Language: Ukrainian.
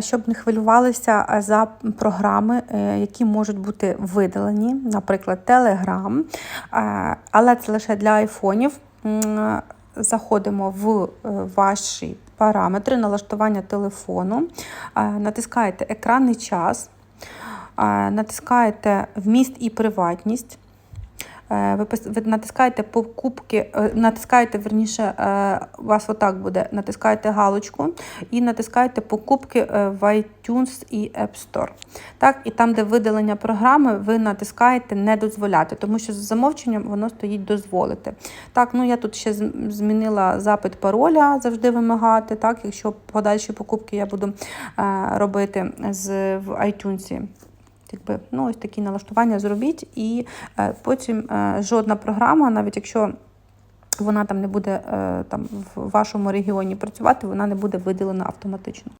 щоб не хвилювалися за програми, е, які можуть бути видалені, наприклад, Telegram. Але це лише для айфонів. Заходимо в е, ваші параметри налаштування телефону, натискаєте екранний час, натискаєте вміст і приватність. Е, Ви натискаєте покупки, е, натискаєте, верніше, е, у вас отак буде, натискаєте галочку і натискаєте покупки е, в iTunes і App Store. Так, і там, де видалення програми, ви натискаєте не дозволяти, тому що за замовченням воно стоїть дозволити. Так, ну я тут ще змінила запит пароля, завжди вимагати. Так, якщо подальші покупки я буду е, робити з в iTunes. Якби, ну, ось такі налаштування зробіть, і е, потім е, жодна програма, навіть якщо вона там не буде е, там, в вашому регіоні працювати, вона не буде виділена автоматично.